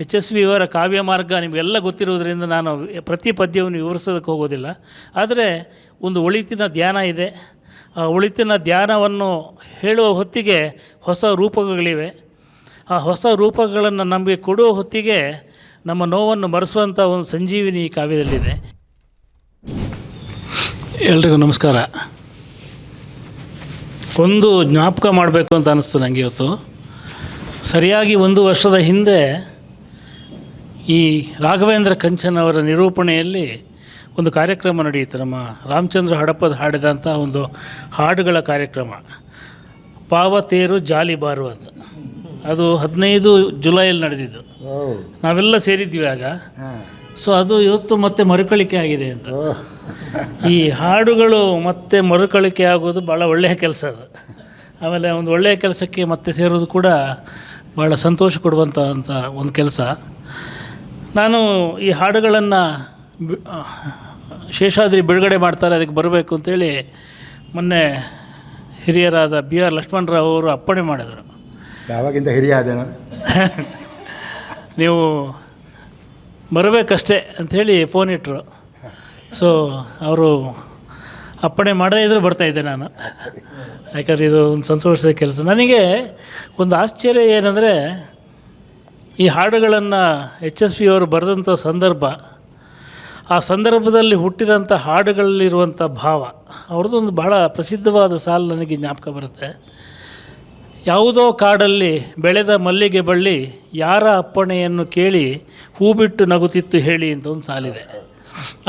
H S V ಅವರ ಕಾವ್ಯ ಮಾರ್ಗ ನಿಮಗೆಲ್ಲ ಗೊತ್ತಿರೋದ್ರಿಂದ ನಾನು ಪ್ರತಿ ಪದ್ಯವನ್ನು ವಿವರಿಸೋದಕ್ಕೆ ಹೋಗೋದಿಲ್ಲ. ಆದರೆ ಒಂದು ಒಳಿತಿನ ಧ್ಯಾನ ಇದೆ. ಆ ಒಳಿತಿನ ಧ್ಯಾನವನ್ನು ಹೇಳುವ ಹೊತ್ತಿಗೆ ಹೊಸ ರೂಪಗಳಿವೆ. ಆ ಹೊಸ ರೂಪಗಳನ್ನು ನಮಗೆ ಕೊಡುವ ಹೊತ್ತಿಗೆ ನಮ್ಮ ನೋವನ್ನು ಮರೆಸುವಂಥ ಒಂದು ಸಂಜೀವಿನಿ ಕಾವ್ಯದಲ್ಲಿದೆ. ಎಲ್ರಿಗೂ ನಮಸ್ಕಾರ. ಒಂದು ಜ್ಞಾಪಕ ಮಾಡಬೇಕು ಅಂತ ಅನ್ನಿಸ್ತು ನನಗೆ ಇವತ್ತು. ಸರಿಯಾಗಿ ಒಂದು ವರ್ಷದ ಹಿಂದೆ ಈ ರಾಘವೇಂದ್ರ ಕಂಚನ್ ಅವರ ನಿರೂಪಣೆಯಲ್ಲಿ ಒಂದು ಕಾರ್ಯಕ್ರಮ ನಡೆಯಿತು. ನಮ್ಮ ರಾಮಚಂದ್ರ ಹಡಪದ ಹಾಡಿದಂಥ ಒಂದು ಹಾಡುಗಳ ಕಾರ್ಯಕ್ರಮ. ಪಾವತೇರು ಜಾಲಿ ಬಾರು ಅಂತ. ಅದು ಹದಿನೈದು ಜುಲೈಯಲ್ಲಿ ನಡೆದಿದ್ದು. ನಾವೆಲ್ಲ ಸೇರಿದ್ವಿ ಆಗ. ಸೊ ಅದು ಇವತ್ತು ಮತ್ತೆ ಮರುಕಳಿಕೆ ಆಗಿದೆ ಅಂತ. ಈ ಹಾಡುಗಳು ಮತ್ತೆ ಮರುಕಳಿಕೆ ಆಗೋದು ಭಾಳ ಒಳ್ಳೆಯ ಕೆಲಸ ಅದು. ಆಮೇಲೆ ಒಂದು ಒಳ್ಳೆಯ ಕೆಲಸಕ್ಕೆ ಮತ್ತೆ ಸೇರೋದು ಕೂಡ ಭಾಳ ಸಂತೋಷ ಕೊಡುವಂಥ ಒಂದು ಕೆಲಸ. ನಾನು ಈ ಹಾಡುಗಳನ್ನು ಶೇಷಾದ್ರಿ ಬಿಡುಗಡೆ ಮಾಡ್ತಾರೆ ಅದಕ್ಕೆ ಬರಬೇಕು ಅಂತೇಳಿ ಮೊನ್ನೆ ಹಿರಿಯರಾದ ಬಿ ಆರ್ ಲಕ್ಷ್ಮಣರಾವ್ ಅವರು ಅಪ್ಪಣೆ ಮಾಡಿದರು. ಯಾವಾಗಿಂದ ಹಿರಿಯ ಆದೇನ ನೀವು ಬರಬೇಕಷ್ಟೇ ಅಂಥೇಳಿ ಫೋನ್ ಇಟ್ಟರು ಸೊ ಅವರು ಅಪ್ಪಣೆ ಮಾಡದೇ ಇದ್ರೂ ಬರ್ತಾಯಿದ್ದೆ ನಾನು. ಯಾಕಂದರೆ ಇದು ಒಂದು ಸಂತೋಷದ ಕೆಲಸ. ನನಗೆ ಒಂದು ಆಶ್ಚರ್ಯ ಏನಂದರೆ ಈ ಹಾಡುಗಳನ್ನು ಎಚ್ ಎಸ್ ಪಿ ಅವರು ಬರೆದಂಥ ಸಂದರ್ಭ, ಆ ಸಂದರ್ಭದಲ್ಲಿ ಹುಟ್ಟಿದಂಥ ಹಾಡುಗಳಲ್ಲಿರುವಂಥ ಭಾವ, ಅವ್ರದ್ದೊಂದು ಬಹಳ ಪ್ರಸಿದ್ಧವಾದ ಸಾಲು ನನಗೆ ಜ್ಞಾಪಕ ಬರುತ್ತೆ. ಯಾವುದೋ ಕಾಡಲ್ಲಿ ಬೆಳೆದ ಮಲ್ಲಿಗೆ ಬಳ್ಳಿ ಯಾರ ಅಪ್ಪಣೆಯನ್ನು ಕೇಳಿ ಹೂ ಬಿಟ್ಟು ನಗುತ್ತಿತ್ತು ಹೇಳಿ ಅಂತ ಒಂದು ಸಾಲಿದೆ.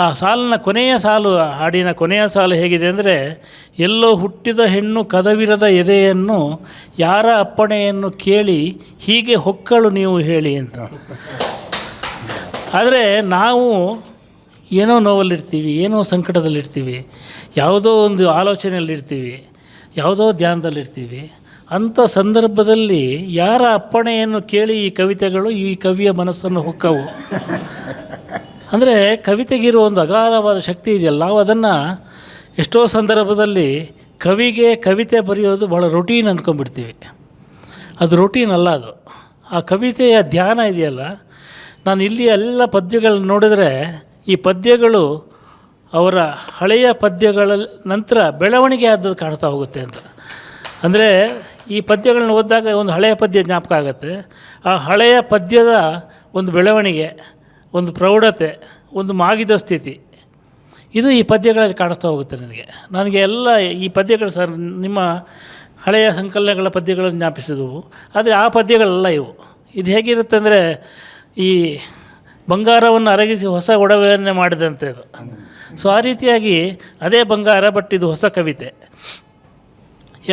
ಆ ಸಾಲಿನ ಕೊನೆಯ ಸಾಲು ಹಾಡಿನ ಕೊನೆಯ ಸಾಲು ಹೇಗಿದೆ ಅಂದರೆ, ಎಲ್ಲೋ ಹುಟ್ಟಿದ ಹೆಣ್ಣು ಕದವಿರದ ಎದೆಯನ್ನು ಯಾರ ಅಪ್ಪಣೆಯನ್ನು ಕೇಳಿ ಹೀಗೆ ಹೊಕ್ಕಳು ನೀವು ಹೇಳಿ ಅಂತ. ಆದರೆ ನಾವು ಏನೋ ನೋವಲ್ಲಿರ್ತೀವಿ, ಏನೋ ಸಂಕಟದಲ್ಲಿರ್ತೀವಿ, ಯಾವುದೋ ಒಂದು ಆಲೋಚನೆಯಲ್ಲಿರ್ತೀವಿ, ಯಾವುದೋ ಧ್ಯಾನದಲ್ಲಿರ್ತೀವಿ. ಅಂಥ ಸಂದರ್ಭದಲ್ಲಿ ಯಾರ ಅಪ್ಪಣೆಯನ್ನು ಕೇಳಿ ಈ ಕವಿತೆಗಳು, ಈ ಕವಿಯ ಮನಸ್ಸನ್ನು ಹೊಕ್ಕವು? ಅಂದರೆ ಕವಿತೆಗಿರೋ ಒಂದು ಅಗಾಧವಾದ ಶಕ್ತಿ ಇದೆಯಲ್ಲ, ನಾವು ಅದನ್ನು ಎಷ್ಟೋ ಸಂದರ್ಭದಲ್ಲಿ ಕವಿಗೆ ಕವಿತೆ ಬರೆಯೋದು ಭಾಳ ರೊಟೀನ್ ಅಂದ್ಕೊಂಡ್ಬಿಡ್ತೀವಿ ಅದು ರೊಟೀನ್ ಅಲ್ಲ ಅದು. ಆ ಕವಿತೆಯ ಧ್ಯಾನ ಇದೆಯಲ್ಲ, ನಾನು ಇಲ್ಲಿ ಎಲ್ಲ ಪದ್ಯಗಳನ್ನ ನೋಡಿದರೆ ಈ ಪದ್ಯಗಳು ಅವರ ಹಳೆಯ ಪದ್ಯಗಳ ನಂತರ ಬೆಳವಣಿಗೆ ಆದದ್ದು ಕಾಣ್ತಾ ಹೋಗುತ್ತೆ ಅಂತ. ಅಂದರೆ ಈ ಪದ್ಯಗಳನ್ನ ಓದಿದಾಗ ಒಂದು ಹಳೆಯ ಪದ್ಯ ಜ್ಞಾಪಕ ಆಗುತ್ತೆ. ಆ ಹಳೆಯ ಪದ್ಯದ ಒಂದು ಬೆಳವಣಿಗೆ ಒಂದು ಪ್ರೌಢತೆ, ಒಂದು ಮಾಗಿದ ಸ್ಥಿತಿ. ಇದು ಈ ಪದ್ಯಗಳಲ್ಲಿ ಕಾಣಿಸ್ತಾ ಹೋಗುತ್ತೆ ನನಗೆ. ನನಗೆ ಎಲ್ಲ ಈ ಪದ್ಯಗಳು ಸರ್, ನಿಮ್ಮ ಹಳೆಯ ಸಂಕಲನಗಳ ಪದ್ಯಗಳನ್ನು ಜ್ಞಾಪಿಸಿದವು. ಆದರೆ ಆ ಪದ್ಯಗಳಲ್ಲ ಇವು. ಇದು ಹೇಗಿರುತ್ತೆ ಅಂದರೆ ಈ ಬಂಗಾರವನ್ನು ಅರಗಿಸಿ ಹೊಸ ಒಡವೆಯನ್ನೇ ಮಾಡಿದಂತೆ ಅದು. ಸೊ ಆ ರೀತಿಯಾಗಿ ಅದೇ ಬಂಗಾರ ಬಟ್ ಇದು ಹೊಸ ಕವಿತೆ.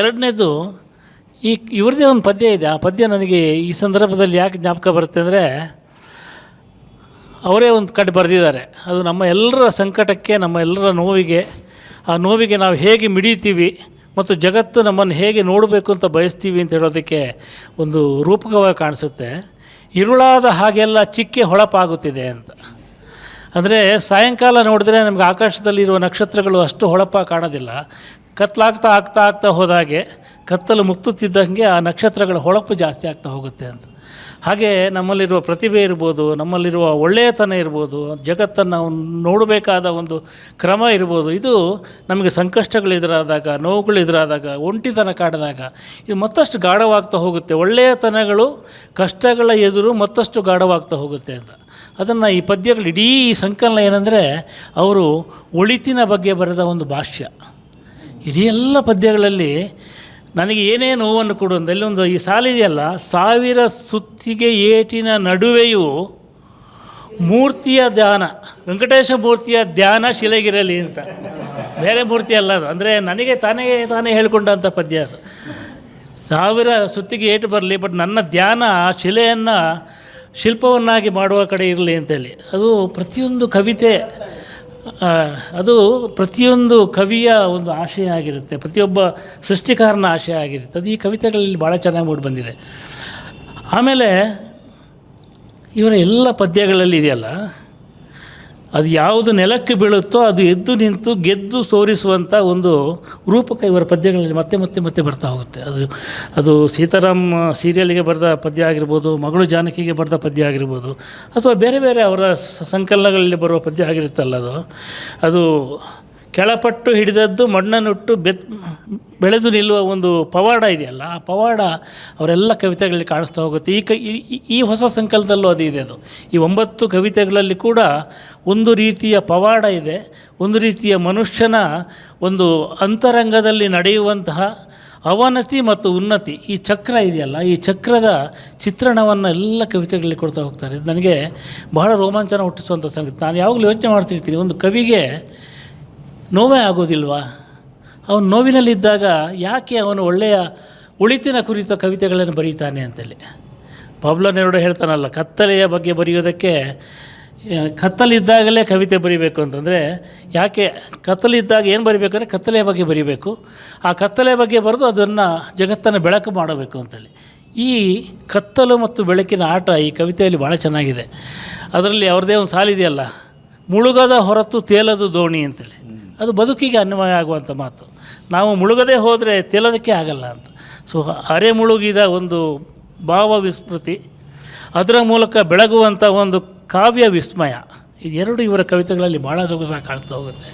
ಎರಡನೇದು, ಈ ಇವ್ರದ್ದೇ ಒಂದು ಪದ್ಯ ಇದೆ. ಆ ಪದ್ಯ ನನಗೆ ಈ ಸಂದರ್ಭದಲ್ಲಿ ಯಾಕೆ ಜ್ಞಾಪಕ ಬರುತ್ತೆ ಅಂದರೆ ಅವರೇ ಒಂದು ಕಡೆ ಬರೆದಿದ್ದಾರೆ. ಅದು ನಮ್ಮ ಎಲ್ಲರ ಸಂಕಟಕ್ಕೆ, ನಮ್ಮ ಎಲ್ಲರ ನೋವಿಗೆ, ಆ ನೋವಿಗೆ ನಾವು ಹೇಗೆ ಮಿಡಿತೀವಿ ಮತ್ತು ಜಗತ್ತು ನಮ್ಮನ್ನು ಹೇಗೆ ನೋಡಬೇಕು ಅಂತ ಬಯಸ್ತೀವಿ ಅಂತ ಹೇಳೋದಕ್ಕೆ ಒಂದು ರೂಪಕವಾಗಿ ಕಾಣಿಸುತ್ತೆ. ಇರುಳಾದ ಹಾಗೆಲ್ಲ ಚಿಕ್ಕೆ ಹೊಳಪಾಗುತ್ತಿದೆ ಅಂತ. ಅಂದರೆ ಸಾಯಂಕಾಲ ನೋಡಿದ್ರೆ ನಮಗೆ ಆಕಾಶದಲ್ಲಿರುವ ನಕ್ಷತ್ರಗಳು ಅಷ್ಟು ಹೊಳಪ ಕಾಣೋದಿಲ್ಲ. ಕತ್ಲಾಗ್ತಾ ಆಗ್ತಾ ಆಗ್ತಾ ಹೋದಾಗೆ ಕತ್ತಲು ಮುಕ್ತುತ್ತಿದ್ದಂಗೆ ಆ ನಕ್ಷತ್ರಗಳ ಹೊಳಪು ಜಾಸ್ತಿ ಆಗ್ತಾ ಹೋಗುತ್ತೆ ಅಂತ. ಹಾಗೆ ನಮ್ಮಲ್ಲಿರುವ ಪ್ರತಿಭೆ ಇರ್ಬೋದು, ನಮ್ಮಲ್ಲಿರುವ ಒಳ್ಳೆಯತನ ಇರ್ಬೋದು, ಜಗತ್ತನ್ನು ನೋಡಬೇಕಾದ ಒಂದು ಕ್ರಮ ಇರ್ಬೋದು, ಇದು ನಮಗೆ ಸಂಕಷ್ಟಗಳು ಎದುರಾದಾಗ, ನೋವುಗಳು ಎದುರಾದಾಗ, ಒಂಟಿತನ ಕಾಡಿದಾಗ ಇದು ಮತ್ತಷ್ಟು ಗಾಢವಾಗ್ತಾ ಹೋಗುತ್ತೆ. ಒಳ್ಳೆಯತನಗಳು, ಕಷ್ಟಗಳ ಎದುರು ಮತ್ತಷ್ಟು ಗಾಢವಾಗ್ತಾ ಹೋಗುತ್ತೆ ಅಂತ. ಅದನ್ನು ಈ ಪದ್ಯಗಳು ಇಡೀ ಈ ಸಂಕಲನ ಏನಂದರೆ ಅವರು ಒಳಿತಿನ ಬಗ್ಗೆ ಬರೆದ ಒಂದು ಭಾಷ್ಯ. ಇಡೀ ಎಲ್ಲ ಪದ್ಯಗಳಲ್ಲಿ ನನಗೆ ಏನೇ ನೋವನ್ನು ಕೊಡು ಅಂತ ಒಂದು ಈ ಸಾಲಿದೆಯಲ್ಲ ಸಾವಿರ ಸುತ್ತಿಗೆ ಏಟಿನ ನಡುವೆಯೂ ಮೂರ್ತಿಯ ಧ್ಯಾನ, ವೆಂಕಟೇಶ ಮೂರ್ತಿಯ ಧ್ಯಾನ ಶಿಲೆಗಿರಲಿ ಅಂತ. ಬೇರೆ ಮೂರ್ತಿ ಅಲ್ಲ ಅದು. ಅಂದರೆ ನನಗೆ ತಾನೇ ತಾನೇ ಹೇಳಿಕೊಂಡಂಥ ಪದ್ಯ ಅದು. ಸಾವಿರ ಸುತ್ತಿಗೆ ಏಟು ಬರಲಿ, ಬಟ್ ನನ್ನ ಧ್ಯಾನ, ಆ ಶಿಲೆಯನ್ನು ಶಿಲ್ಪವನ್ನಾಗಿ ಮಾಡುವ ಕಡೆ ಇರಲಿ ಅಂತೇಳಿ. ಅದು ಪ್ರತಿಯೊಂದು ಕವಿತೆ ಅದು ಪ್ರತಿಯೊಂದು ಕವಿಯ ಒಂದು ಆಶಯ ಆಗಿರುತ್ತೆ, ಪ್ರತಿಯೊಬ್ಬ ಸೃಷ್ಟಿಕಾರನ ಆಶಯ ಆಗಿರುತ್ತೆ. ಅದು ಈ ಕವಿತೆಗಳಲ್ಲಿ ಭಾಳ ಚೆನ್ನಾಗಿ ಮೂಡಿ ಬಂದಿದೆ. ಆಮೇಲೆ ಇವರ ಎಲ್ಲ ಪದ್ಯಗಳಲ್ಲಿ ಇದೆಯಲ್ಲ ಅದು ಯಾವುದು ನೆಲಕ್ಕೆ ಬೀಳುತ್ತೋ ಅದು ಎದ್ದು ನಿಂತು ಗೆದ್ದು ಸೋರಿಸುವಂಥ ಒಂದು ರೂಪಕ ಇವರ ಪದ್ಯಗಳಲ್ಲಿ ಮತ್ತೆ ಮತ್ತೆ ಮತ್ತೆ ಬರ್ತಾ ಹೋಗುತ್ತೆ. ಅದು ಅದು ಸೀತಾರಾಮ್ ಸೀರಿಯಲ್ಗೆ ಬರೆದ ಪದ್ಯ ಆಗಿರ್ಬೋದು, ಮಗಳು ಜಾನಕಿಗೆ ಬರೆದ ಪದ್ಯ ಆಗಿರ್ಬೋದು, ಅಥವಾ ಬೇರೆ ಬೇರೆ ಅವರ ಸಂಕಲನಗಳಲ್ಲಿ ಬರುವ ಪದ್ಯ ಆಗಿರುತ್ತಲ್ಲ ಅದು. ಅದು ಕೆಳಪಟ್ಟು ಹಿಡಿದದ್ದು ಮಣ್ಣನ್ನುಟ್ಟು ಬೆತ್, ಬೆಳೆದು ನಿಲ್ಲುವ ಒಂದು ಪವಾಡ ಇದೆಯಲ್ಲ, ಆ ಪವಾಡ ಅವರೆಲ್ಲ ಕವಿತೆಗಳಲ್ಲಿ ಕಾಣಿಸ್ತಾ ಹೋಗುತ್ತೆ. ಈ ಕ, ಈ- ಹೊಸ ಸಂಕಲನದಲ್ಲೂ ಅದು ಇದೆ ಅದು. ಈ ಒಂಬತ್ತು ಕವಿತೆಗಳಲ್ಲಿ ಕೂಡ ಒಂದು ರೀತಿಯ ಪವಾಡ ಇದೆ, ಒಂದು ರೀತಿಯ ಮನುಷ್ಯನ ಒಂದು ಅಂತರಂಗದಲ್ಲಿ ನಡೆಯುವಂತಹ ಅವನತಿ ಮತ್ತು ಉನ್ನತಿ, ಈ ಚಕ್ರ ಇದೆಯಲ್ಲ, ಈ ಚಕ್ರದ ಚಿತ್ರಣವನ್ನು ಎಲ್ಲ ಕವಿತೆಗಳಲ್ಲಿ ಕೊಡ್ತಾ ಹೋಗ್ತಾರೆ. ನನಗೆ ಬಹಳ ರೋಮಾಂಚನ ಹುಟ್ಟಿಸುವಂಥ ಸಂಗತಿ. ನಾನು ಯಾವಾಗಲೂ ಯೋಚನೆ ಮಾಡ್ತಿರ್ತೀನಿ, ಒಂದು ಕವಿಗೆ ನೋವೇ ಆಗೋದಿಲ್ವಾ? ಅವನು ನೋವಿನಲ್ಲಿದ್ದಾಗ ಯಾಕೆ ಅವನು ಒಳ್ಳೆಯ ಉಳಿತಿನ ಕುರಿತ ಕವಿತೆಗಳನ್ನು ಬರೀತಾನೆ ಅಂತೇಳಿ. ಪಬ್ಲೋ ನೆರಡು ಹೇಳ್ತಾನಲ್ಲ, ಕತ್ತಲೆಯ ಬಗ್ಗೆ ಬರೆಯೋದಕ್ಕೆ ಕತ್ತಲಿದ್ದಾಗಲೇ ಕವಿತೆ ಬರಿಬೇಕು ಅಂತಂದರೆ, ಯಾಕೆ ಕತ್ತಲಿದ್ದಾಗ ಏನು ಬರಿಬೇಕಂದ್ರೆ ಕತ್ತಲೆಯ ಬಗ್ಗೆ ಬರಿಬೇಕು. ಆ ಕತ್ತಲೆಯ ಬಗ್ಗೆ ಬರೆದು ಅದನ್ನು ಜಗತ್ತನ್ನು ಬೆಳಕು ಮಾಡಬೇಕು ಅಂತೇಳಿ. ಈ ಕತ್ತಲು ಮತ್ತು ಬೆಳಕಿನ ಆಟ ಈ ಕವಿತೆಯಲ್ಲಿ ಭಾಳ ಚೆನ್ನಾಗಿದೆ. ಅದರಲ್ಲಿ ಅವ್ರದ್ದೇ ಒಂದು ಸಾಲಿದೆಯಲ್ಲ, ಮುಳುಗದ ಹೊರತು ತೇಲದು ದೋಣಿ ಅಂತೇಳಿ. ಅದು ಬದುಕಿಗೆ ಅನ್ವಯ ಆಗುವಂಥ ಮಾತು. ನಾವು ಮುಳುಗದೇ ಹೋದರೆ ತೇಲೋದಕ್ಕೆ ಆಗಲ್ಲ ಅಂತ. ಸೊ ಅರೆ ಮುಳುಗಿದ ಒಂದು ಭಾವ ವಿಸ್ಮೃತಿ ಅದರ ಮೂಲಕ ಬೆಳಗುವಂಥ ಒಂದು ಕಾವ್ಯ ವಿಸ್ಮಯ. ಇದೆರಡು ಇವರ ಕವಿತೆಗಳಲ್ಲಿ ಭಾಳ ಸೊಗಸಾಗಿ ಕಾಣ್ತಾ ಹೋಗುತ್ತೆ.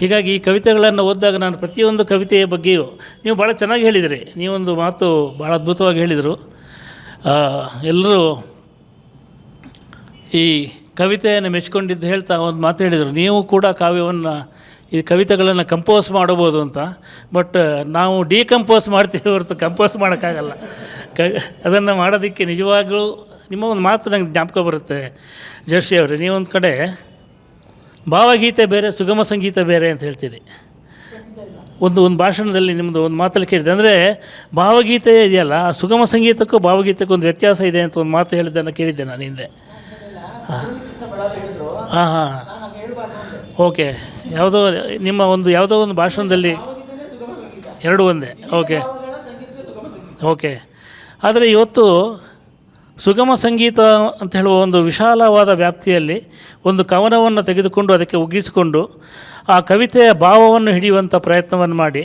ಹೀಗಾಗಿ ಈ ಕವಿತೆಗಳನ್ನು ಓದಿದಾಗ ನಾನು ಪ್ರತಿಯೊಂದು ಕವಿತೆಯ ಬಗ್ಗೆಯೂ, ನೀವು ಭಾಳ ಚೆನ್ನಾಗಿ ಹೇಳಿದಿರಿ. ನೀವೊಂದು ಮಾತು ಭಾಳ ಅದ್ಭುತವಾಗಿ ಹೇಳಿದರು. ಎಲ್ಲರೂ ಈ ಕವಿತೆಯನ್ನು ಮೆಚ್ಕೊಂಡಿದ್ದು ಹೇಳ್ತಾ ಒಂದು ಮಾತು ಹೇಳಿದರು. ನೀವು ಕೂಡ ಕಾವ್ಯವನ್ನು ಈ ಕವಿತೆಗಳನ್ನು ಕಂಪೋಸ್ ಮಾಡಬೋದು ಅಂತ. ಬಟ್ ನಾವು ಡಿಕಂಪೋಸ್ ಮಾಡ್ತೀವಿ ಹೊರತು ಕಂಪೋಸ್ ಮಾಡೋಕ್ಕಾಗಲ್ಲ. ಕ ಅದನ್ನು ಮಾಡೋದಕ್ಕೆ ನಿಜವಾಗ್ಲೂ ನಿಮ್ಮ ಒಂದು ಮಾತು ನಂಗೆ ಜ್ಞಾಪಕ ಬರುತ್ತೆ. ಜರ್ಷಿ ಅವರು ನೀವೊಂದು ಕಡೆ ಭಾವಗೀತೆ ಬೇರೆ ಸುಗಮ ಸಂಗೀತ ಬೇರೆ ಅಂತ ಹೇಳ್ತೀರಿ. ಒಂದು ಒಂದು ಭಾಷಣದಲ್ಲಿ ನಿಮ್ಮದು ಒಂದು ಮಾತಲ್ಲಿ ಕೇಳಿದೆ ಅಂದರೆ ಭಾವಗೀತೆ ಇದೆಯಲ್ಲ ಆ ಸುಗಮ ಸಂಗೀತಕ್ಕೂ ಭಾವಗೀತಕ್ಕೂ ಒಂದು ವ್ಯತ್ಯಾಸ ಇದೆ ಅಂತ ಒಂದು ಮಾತು ಹೇಳಿದ್ದನ್ನು ಕೇಳಿದ್ದೆ ನಾನು ಹಿಂದೆ. ಹಾಂ ಹಾಂ. ಓಕೆ ಯಾವುದೋ ನಿಮ್ಮ ಒಂದು ಯಾವುದೋ ಒಂದು ಭಾಷಣದಲ್ಲಿ ಎರಡು ಒಂದೇ, ಓಕೆ. ಓಕೆ. ಆದರೆ ಇವತ್ತು ಸುಗಮ ಸಂಗೀತ ಅಂತ ಹೇಳುವ ಒಂದು ವಿಶಾಲವಾದ ವ್ಯಾಪ್ತಿಯಲ್ಲಿ ಒಂದು ಕವನವನ್ನು ತೆಗೆದುಕೊಂಡು ಅದಕ್ಕೆ ಒಗ್ಗಿಸಿಕೊಂಡು ಆ ಕವಿತೆಯ ಭಾವವನ್ನು ಹಿಡಿಯುವಂಥ ಪ್ರಯತ್ನವನ್ನು ಮಾಡಿ.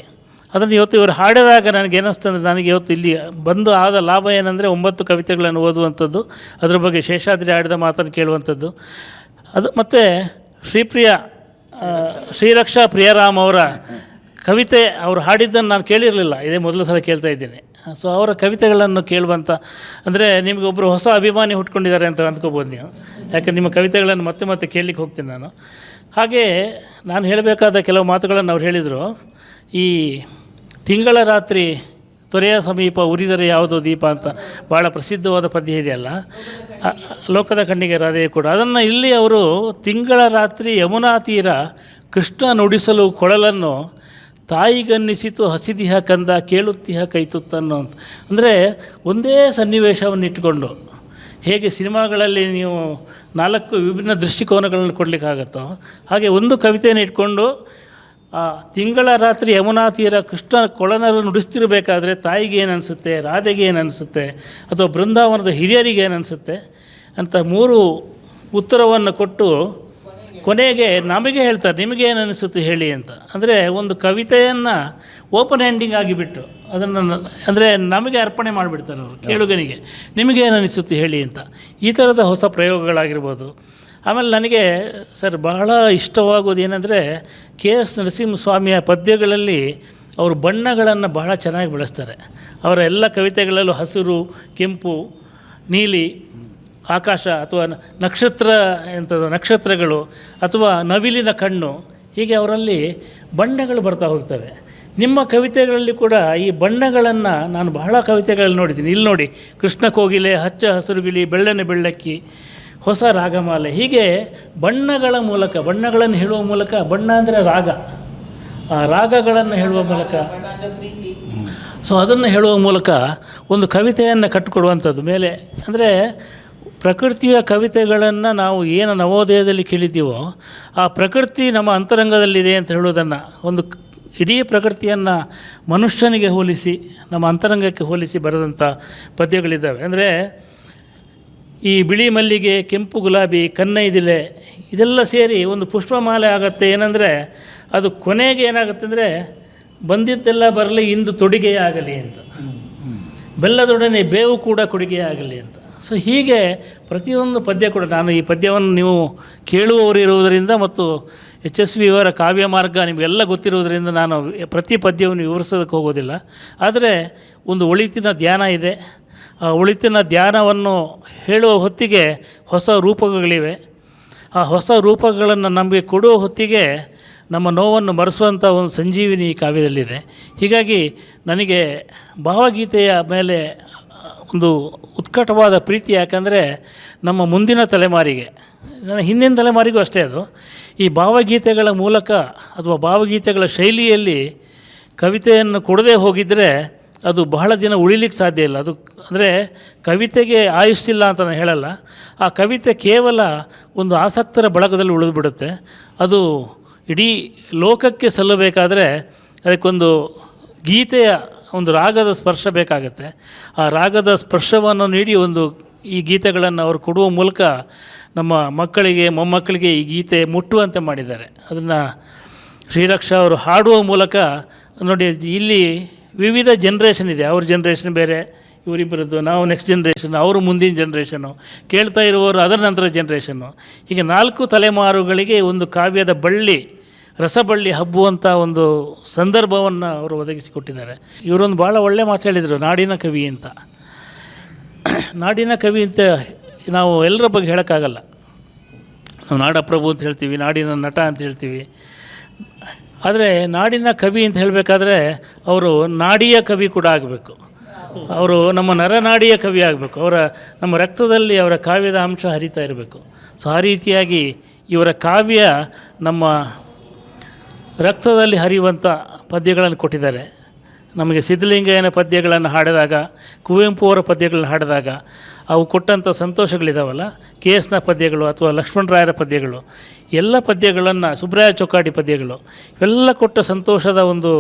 ಅದನ್ನು ಇವತ್ತು ಇವರು ಹಾಡಿದಾಗ ನನಗೆ ಅಂದರೆ ನನಗೆ ಇವತ್ತು ಇಲ್ಲಿ ಬಂದು ಆದ ಲಾಭ ಏನಂದರೆ ಒಂಬತ್ತು ಕವಿತೆಗಳನ್ನು ಓದುವಂಥದ್ದು, ಅದ್ರ ಬಗ್ಗೆ ಶೇಷಾದ್ರಿ ಆಡಿದ ಮಾತನ್ನು ಕೇಳುವಂಥದ್ದು. ಅದು ಮತ್ತು ಶ್ರೀಪ್ರಿಯ ಶ್ರೀರಕ್ಷಾ. ಪ್ರಿಯರಾಮ್ ಅವರ ಕವಿತೆ ಅವರು ಹಾಡಿದ್ದನ್ನು ನಾನು ಕೇಳಿರಲಿಲ್ಲ. ಇದೇ ಮೊದಲ ಸಲ ಕೇಳ್ತಾ ಇದ್ದೀನಿ. ಸೊ ಅವರ ಕವಿತೆಗಳನ್ನು ಕೇಳುವಂಥ ಅಂದರೆ ನಿಮಗೆ ಒಬ್ಬರು ಹೊಸ ಅಭಿಮಾನಿ ಹುಟ್ಕೊಂಡಿದ್ದಾರೆ ಅಂತ ಅಂದ್ಕೋಬೋದು ನೀವು. ಯಾಕೆ, ನಿಮ್ಮ ಕವಿತೆಗಳನ್ನು ಮತ್ತೆ ಮತ್ತೆ ಕೇಳಲಿಕ್ಕೆ ಹೋಗ್ತೀನಿ ನಾನು. ಹಾಗೇ ನಾನು ಹೇಳಬೇಕಾದ ಕೆಲವು ಮಾತುಗಳನ್ನು ಅವ್ರು ಹೇಳಿದರು. ಈ ತಿಂಗಳ ರಾತ್ರಿ ತೊರೆಯ ಸಮೀಪ ಉರಿದರೆ ಯಾವುದೋ ದೀಪ ಅಂತ ಭಾಳ ಪ್ರಸಿದ್ಧವಾದ ಪದ್ಯ ಇದೆಯಲ್ಲ? ಲೋಕದ ಕಣ್ಣಿಗೆ ರಾಧೆ ಕೂಡ. ಅದನ್ನು ಇಲ್ಲಿ ಅವರು ತಿಂಗಳ ರಾತ್ರಿ ಯಮುನಾ ತೀರ ಕೃಷ್ಣ ನುಡಿಸಲು ಕೊಳಲನ್ನು ತಾಯಿಗನ್ನಿಸಿತು, ಹಸಿದಿಹ ಕಂದ, ಕೇಳುತ್ತಿಹ ಕೈತುತ್ತನ್ನು ಅಂತ. ಅಂದರೆ ಒಂದೇ ಸನ್ನಿವೇಶವನ್ನು ಇಟ್ಟುಕೊಂಡು ಹೇಗೆ ಸಿನಿಮಾಗಳಲ್ಲಿ ನೀವು ನಾಲ್ಕು ವಿಭಿನ್ನ ದೃಷ್ಟಿಕೋನಗಳನ್ನು ಕೊಡಲಿಕ್ಕಾಗತ್ತೋ ಹಾಗೆ ಒಂದು ಕವಿತೆಯನ್ನು ಇಟ್ಕೊಂಡು ತಿಂಗಳ ರಾತ್ರಿ ಯಮುನಾ ತೀರ ಕೃಷ್ಣ ಕೊಳನರ ನುಡಿಸ್ತಿರಬೇಕಾದ್ರೆ ತಾಯಿಗೆ ಏನು ಅನಿಸುತ್ತೆ, ರಾಧೆಗೆ ಏನು ಅನಿಸುತ್ತೆ, ಅಥವಾ ಬೃಂದಾವನದ ಹಿರಿಯರಿಗೆ ಏನು ಅನಿಸುತ್ತೆ ಅಂತ ಮೂರು ಉತ್ತರವನ್ನು ಕೊಟ್ಟು ಕೊನೆಗೆ ನಮಗೆ ಹೇಳ್ತಾರೆ, ನಿಮಗೆ ಏನು ಅನಿಸುತ್ತೆ ಹೇಳಿ ಅಂತ. ಅಂದರೆ ಒಂದು ಕವಿತೆಯನ್ನು ಓಪನ್ ಎಂಡಿಂಗ್ ಆಗಿಬಿಟ್ಟು ಅದನ್ನು ಅಂದರೆ ನಮಗೆ ಅರ್ಪಣೆ ಮಾಡಿಬಿಡ್ತಾರೆ ಅವರು, ಕೇಳುಗನಿಗೆ. ನಿಮಗೇನು ಅನಿಸುತ್ತೆ ಹೇಳಿ ಅಂತ. ಈ ಥರದ ಹೊಸ ಪ್ರಯೋಗಗಳಾಗಿರ್ಬೋದು. ಆಮೇಲೆ ನನಗೆ, ಸರ್, ಬಹಳ ಇಷ್ಟವಾಗೋದು ಏನಂದರೆ, ಕೆ ಎಸ್ ನರಸಿಂಹಸ್ವಾಮಿಯ ಪದ್ಯಗಳಲ್ಲಿ ಅವರು ಬಣ್ಣಗಳನ್ನು ಬಹಳ ಚೆನ್ನಾಗಿ ಬಳಸ್ತಾರೆ. ಅವರ ಎಲ್ಲ ಕವಿತೆಗಳಲ್ಲೂ ಹಸಿರು, ಕೆಂಪು, ನೀಲಿ, ಆಕಾಶ ಅಥವಾ ನಕ್ಷತ್ರ ಎಂಥದ್ದು, ನಕ್ಷತ್ರಗಳು ಅಥವಾ ನವಿಲಿನ ಕಣ್ಣು, ಹೀಗೆ ಅವರಲ್ಲಿ ಬಣ್ಣಗಳು ಬರ್ತಾ ಹೋಗ್ತವೆ. ನಿಮ್ಮ ಕವಿತೆಗಳಲ್ಲಿ ಕೂಡ ಈ ಬಣ್ಣಗಳನ್ನು ನಾನು ಬಹಳ ಕವಿತೆಗಳಲ್ಲಿ ನೋಡಿದ್ದೀನಿ. ಇಲ್ಲಿ ನೋಡಿ, ಕೃಷ್ಣ ಕೋಗಿಲೆ, ಹಚ್ಚ ಹಸಿರು ಬಿಳಿ, ಬೆಳ್ಳನೆ ಬೆಳ್ಳಕ್ಕಿ ಹೊಸ ರಾಗಮಾಲೆ. ಹೀಗೆ ಬಣ್ಣಗಳ ಮೂಲಕ, ಬಣ್ಣಗಳನ್ನು ಹೇಳುವ ಮೂಲಕ, ಬಣ್ಣ ಅಂದರೆ ರಾಗ. ಆ ರಾಗಗಳನ್ನು ಹೇಳುವ ಮೂಲಕ. ಸೊ ಅದನ್ನು ಹೇಳುವ ಮೂಲಕ ಒಂದು ಕವಿತೆಯನ್ನು ಕಟ್ಟಿಕೊಡುವಂಥದ್ದು. ಮೇಲೆ ಅಂದರೆ ಪ್ರಕೃತಿಯ ಕವಿತೆಗಳನ್ನು ನಾವು ಏನು ನವೋದಯದಲ್ಲಿ ಕೇಳಿದ್ದೀವೋ, ಆ ಪ್ರಕೃತಿ ನಮ್ಮ ಅಂತರಂಗದಲ್ಲಿದೆ ಅಂತ ಹೇಳೋದನ್ನು ಒಂದು ಇಡೀ ಪ್ರಕೃತಿಯನ್ನು ಮನುಷ್ಯನಿಗೆ ಹೋಲಿಸಿ, ನಮ್ಮ ಅಂತರಂಗಕ್ಕೆ ಹೋಲಿಸಿ ಬರೆದಂಥ ಪದ್ಯಗಳಿದ್ದಾವೆ. ಅಂದರೆ ಈ ಬಿಳಿ ಮಲ್ಲಿಗೆ, ಕೆಂಪು ಗುಲಾಬಿ ಕನ್ನೈದಿಲೆ ಇದೆಲ್ಲ ಸೇರಿ ಒಂದು ಪುಷ್ಪಮಾಲೆ ಆಗುತ್ತೆ. ಏನಂದರೆ, ಅದು ಕೊನೆಗೆ ಏನಾಗುತ್ತೆ ಅಂದರೆ, ಬಂದಿದ್ದೆಲ್ಲ ಬರಲಿ, ಇಂದು ತೊಡುಗೆಯೇ ಆಗಲಿ ಅಂತ. ಬೆಲ್ಲದೊಡನೆ ಬೇವು ಕೂಡ ಕೊಡುಗೆಯಾಗಲಿ ಅಂತ. ಸೊ ಹೀಗೆ ಪ್ರತಿಯೊಂದು ಪದ್ಯ ಕೂಡ, ನಾನು ಈ ಪದ್ಯವನ್ನು ನೀವು ಕೇಳುವವರು ಇರುವುದರಿಂದ ಮತ್ತು ಎಚ್ ಎಸ್ ವಿ ಅವರ ಕಾವ್ಯ ಮಾರ್ಗ ನಿಮಗೆಲ್ಲ ಗೊತ್ತಿರುವುದರಿಂದ ನಾನು ಪ್ರತಿ ಪದ್ಯವನ್ನು ವಿವರಿಸೋದಕ್ಕೆ ಹೋಗೋದಿಲ್ಲ. ಆದರೆ, ಒಂದು ಒಳಿತಿನ ಧ್ಯಾನ ಇದೆ. ಆ, ಉಳಿತಿನ ಧ್ಯಾನವನ್ನು ಹೇಳುವ ಹೊತ್ತಿಗೆ ಹೊಸ ರೂಪಗಳಿವೆ. ಆ ಹೊಸ ರೂಪಗಳನ್ನು ನಮಗೆ ಕೊಡುವ ಹೊತ್ತಿಗೆ ನಮ್ಮ ನೋವನ್ನು ಮರೆಸುವಂಥ ಒಂದು ಸಂಜೀವಿನಿ ಕಾವ್ಯದಲ್ಲಿದೆ. ಹೀಗಾಗಿ ನನಗೆ ಭಾವಗೀತೆಯ ಮೇಲೆ ಒಂದು ಉತ್ಕಟವಾದ ಪ್ರೀತಿ ಯಾಕಂದರೆ ನಮ್ಮ ಮುಂದಿನ ತಲೆಮಾರಿಗೆ, ನನ್ನ ಹಿಂದಿನ ತಲೆಮಾರಿಗೂ ಅಷ್ಟೇ ಅದು, ಈ ಭಾವಗೀತೆಗಳ ಮೂಲಕ ಅಥವಾ ಭಾವಗೀತೆಗಳ ಶೈಲಿಯಲ್ಲಿ ಕವಿತೆಯನ್ನು ಕೊಡದೇ ಹೋಗಿದ್ದರೆ ಅದು ಬಹಳ ದಿನ ಉಳಿಲಿಕ್ಕೆ ಸಾಧ್ಯ ಇಲ್ಲ. ಅದು ಅಂದರೆ ಕವಿತೆಗೆ ಆಯುಸ್ಸಿಲ್ಲ ಅಂತ ನಾನು ಹೇಳಲ್ಲ. ಆ ಕವಿತೆ ಕೇವಲ ಒಂದು ಆಸಕ್ತರ ಬಳಗದಲ್ಲಿ ಉಳಿದುಬಿಡುತ್ತೆ. ಅದು ಇಡೀ ಲೋಕಕ್ಕೆ ಸಲ್ಲಬೇಕಾದರೆ ಅದಕ್ಕೊಂದು ಗೀತೆಯ ಒಂದು ರಾಗದ ಸ್ಪರ್ಶ ಬೇಕಾಗುತ್ತೆ. ಆ ರಾಗದ ಸ್ಪರ್ಶವನ್ನು ನೀಡಿ ಒಂದು ಈ ಗೀತೆಗಳನ್ನು ಅವರು ಕೊಡುವ ಮೂಲಕ ನಮ್ಮ ಮಕ್ಕಳಿಗೆ, ಮೊಮ್ಮಕ್ಕಳಿಗೆ ಈ ಗೀತೆ ಮುಟ್ಟುವಂತೆ ಮಾಡಿದ್ದಾರೆ. ಅದನ್ನು ಶ್ರೀರಕ್ಷ ಅವರು ಹಾಡುವ ಮೂಲಕ ನೋಡಿ, ಇಲ್ಲಿ ವಿವಿಧ ಜನ್ರೇಷನ್ ಇದೆ. ಅವ್ರ ಜನ್ರೇಷನ್ ಬೇರೆ, ಇವರಿಬ್ಬರದ್ದು. ನಾವು ನೆಕ್ಸ್ಟ್ ಜನ್ರೇಷನ್ ಅವರು ಮುಂದಿನ ಜನ್ರೇಷನು ಕೇಳ್ತಾ ಇರುವವರು ಅದರ ನಂತರ ಜನ್ರೇಷನ್ನು ಹೀಗೆ ನಾಲ್ಕು ತಲೆಮಾರುಗಳಿಗೆ ಒಂದು ಕಾವ್ಯದ ಬಳ್ಳಿ, ರಸಬಳ್ಳಿ ಹಬ್ಬುವಂಥ ಒಂದು ಸಂದರ್ಭವನ್ನು ಅವರು ಒದಗಿಸಿಕೊಟ್ಟಿದ್ದಾರೆ ಇವರೊಂದು ಭಾಳ ಒಳ್ಳೆ ಮಾತು ಹೇಳಿದರು, ನಾಡಿನ ಕವಿ ಅಂತ. ನಾಡಿನ ಕವಿ ಅಂತ ನಾವು ಎಲ್ಲರ ಬಗ್ಗೆ ಹೇಳೋಕ್ಕಾಗಲ್ಲ. ನಾವು ನಾಡಪ್ರಭು ಅಂತ ಹೇಳ್ತೀವಿ, ನಾಡಿನ ನಟ ಅಂತ ಹೇಳ್ತೀವಿ. ಆದರೆ ನಾಡಿನ ಕವಿ ಅಂತ ಹೇಳಬೇಕಾದ್ರೆ ಅವರು ನಾಡಿಯ ಕವಿ ಕೂಡ ಆಗಬೇಕು. ಅವರು ನಮ್ಮ ನರನಾಡಿಯ ಕವಿ ಆಗಬೇಕು. ಅವರ ನಮ್ಮ ರಕ್ತದಲ್ಲಿ ಅವರ ಕಾವ್ಯದ ಅಂಶ ಹರಿತಾ ಇರಬೇಕು. ಸೊ ಆ ರೀತಿಯಾಗಿ ಇವರ ಕಾವ್ಯ ನಮ್ಮ ರಕ್ತದಲ್ಲಿ ಹರಿಯುವಂಥ ಪದ್ಯಗಳನ್ನು ಕೊಟ್ಟಿದ್ದಾರೆ. ನಮಗೆ ಸಿದ್ಧಲಿಂಗಯ್ಯನ ಪದ್ಯಗಳನ್ನು ಹಾಡಿದಾಗ ಕುವೆಂಪು ಅವರ ಪದ್ಯಗಳನ್ನು ಹಾಡಿದಾಗ ಅವು ಕೊಟ್ಟಂಥ ಸಂತೋಷಗಳಿದಾವಲ್ಲ? ಕೆ ಎಸ್ನ ಪದ್ಯಗಳು ಅಥವಾ ಲಕ್ಷ್ಮಣರಾಯರ ಪದ್ಯಗಳು, ಎಲ್ಲ ಪದ್ಯಗಳನ್ನು ಸುಬ್ರಾಯ ಚೊಕ್ಕಾಡಿ ಪದ್ಯಗಳು, ಇವೆಲ್ಲ ಕೊಟ್ಟ ಸಂತೋಷದ ಒಂದು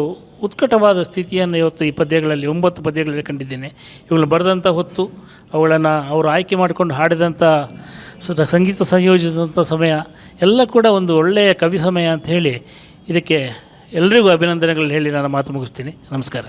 ಉತ್ಕಟವಾದ ಸ್ಥಿತಿಯನ್ನು ಇವತ್ತು ಈ ಪದ್ಯಗಳಲ್ಲಿ, ಒಂಬತ್ತು ಪದ್ಯಗಳಲ್ಲಿ ಕಂಡಿದ್ದೇನೆ. ಇವುಗಳು ಬರೆದಂಥ ಹೊತ್ತು, ಅವುಗಳನ್ನು ಅವರು ಆಯ್ಕೆ ಮಾಡಿಕೊಂಡು ಹಾಡಿದಂಥ ಸಂಗೀತ ಸಂಯೋಜಿಸಿದಂಥ ಸಮಯ, ಎಲ್ಲ ಕೂಡ ಒಂದು ಒಳ್ಳೆಯ ಕವಿ ಸಮಯ ಅಂತ ಹೇಳಿ ಇದಕ್ಕೆ ಎಲ್ರಿಗೂ ಅಭಿನಂದನೆಗಳು ಹೇಳಿ ನಾನು ಮಾತು ಮುಗಿಸ್ತೀನಿ. ನಮಸ್ಕಾರ.